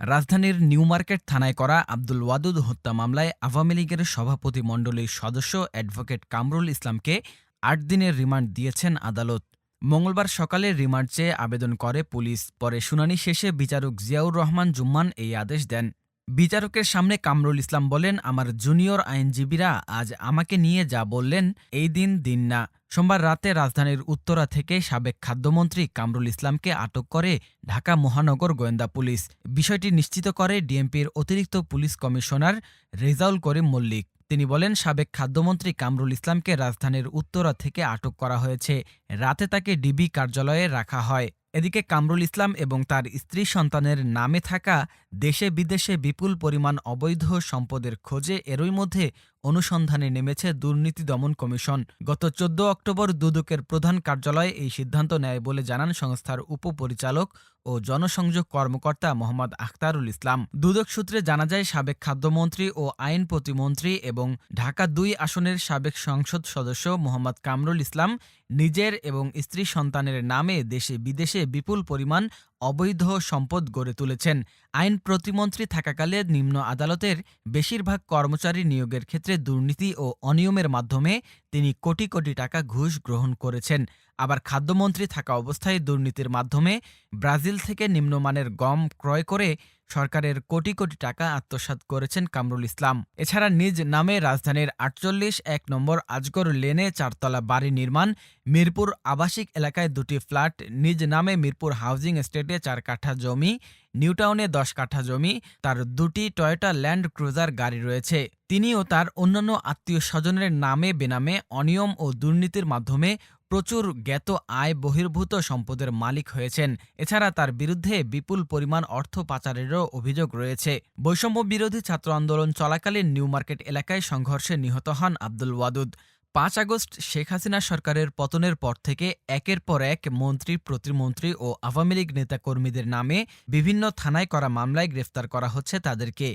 রাজধানীর new market থানায় করা আব্দুল ওয়াদুদ হত্যা মামলায় আওয়ামী লীগের সভাপতি মণ্ডলীর সদস্য অ্যাডভোকেট কামরুল ইসলামকে আট দিনের রিমান্ড দিয়েছেন আদালত। মঙ্গলবার সকালে রিমান্ড চেয়ে আবেদন করে পুলিশ, পরে শুনানি শেষে বিচারক জিয়াউর রহমান জুম্মান এই আদেশ দেন। বিচারকের সামনে কামরুল ইসলাম বলেন, আমার জুনিয়র আইনজীবীরা আজ আমাকে নিয়ে যা বললেন, এই দিন দিন না। সোমবার রাতে রাজধানীর উত্তরা থেকে সাবেক খাদ্যমন্ত্রী কামরুল ইসলামকে আটক করে ঢাকা মহানগর গোয়েন্দা পুলিশ। বিষয়টি নিশ্চিত করে ডিএমপির অতিরিক্ত পুলিশ কমিশনার রেজাউল করিম মল্লিক। তিনি বলেন, সাবেক খাদ্যমন্ত্রী কামরুল ইসলামকে রাজধানীর উত্তরা থেকে আটক করা হয়েছে। রাতে তাকে ডিবি কার্যালয়ে রাখা হয়। এদিকে কামরুল ইসলাম এবং তার স্ত্রী সন্তানের নামে থাকা দেশে বিদেশে বিপুল পরিমাণ অবৈধ সম্পদের খোঁজে এরই মধ্যে অনুসন্ধানে নেমেছে দুর্নীতি দমন কমিশন। গত চোদ্দ অক্টোবর দুদকের প্রধান কার্যালয়ে এই সিদ্ধান্ত নেয় বলে জানান সংস্থার উপপরিচালক ও জনসংযোগ কর্মকর্তা মোহাম্মদ আখতারুল ইসলাম। দুদক সূত্রে জানা যায়, সাবেক খাদ্যমন্ত্রী ও আইন প্রতিমন্ত্রী এবং ঢাকা দুই আসনের সাবেক সংসদ সদস্য মোহাম্মদ কামরুল ইসলাম নিজের এবং স্ত্রী সন্তানের নামে দেশে বিদেশে বিপুল পরিমাণ অবৈধ সম্পদ গড়ে তুলেছেন। আইন প্রতিমন্ত্রী থাকাকালে নিম্ন আদালতের বেশিরভাগ কর্মচারী নিয়োগের ক্ষেত্রে দুর্নীতি ও অনিয়মের মাধ্যমে তিনি কোটি কোটি টাকা ঘুষ গ্রহণ করেছেন। আবার খাদ্যমন্ত্রী থাকা অবস্থায় দুর্নীতির মাধ্যমে ব্রাজিল থেকে নিম্নমানের গম ক্রয় করে সরকারের কোটি কোটি টাকা আত্মসাৎ করেছেন কামরুল ইসলাম। এছাড়া নিজ নামে রাজধানীর আটচল্লিশ এক নম্বর আজগর লেনে চারতলা বাড়ি নির্মাণ, মিরপুর আবাসিক এলাকায় দুটি ফ্ল্যাট, নিজ নামে মিরপুর হাউজিং এস্টেটে চার কাঠা জমি, নিউটাউনে দশ কাঠা জমি, তার দুটি টয়োটা ল্যান্ড ক্রুজার গাড়ি রয়েছে। তিনি ও তার অন্যান্য আত্মীয় স্বজনের নামে, বেনামে অনিয়ম ও দুর্নীতির মাধ্যমে প্রচুর জ্ঞাত আয় বহির্ভূত সম্পদের মালিক হয়েছেন। এছাড়া তার বিরুদ্ধে বিপুল পরিমাণ অর্থ পাচারেরও অভিযোগ রয়েছে। বৈষম্য বিরোধী ছাত্র আন্দোলন চলাকালীন নিউ মার্কেট এলাকায় সংঘর্ষে নিহত হন আব্দুল ওয়াদুদ। পাঁচ আগস্ট শেখ হাসিনা সরকারের পতনের পর থেকে একের পর এক মন্ত্রী, প্রতিমন্ত্রী ও আওয়ামী লীগ নেতাকর্মীদের নামে বিভিন্ন থানায় করা মামলায় গ্রেফতার করা হচ্ছে তাদেরকে।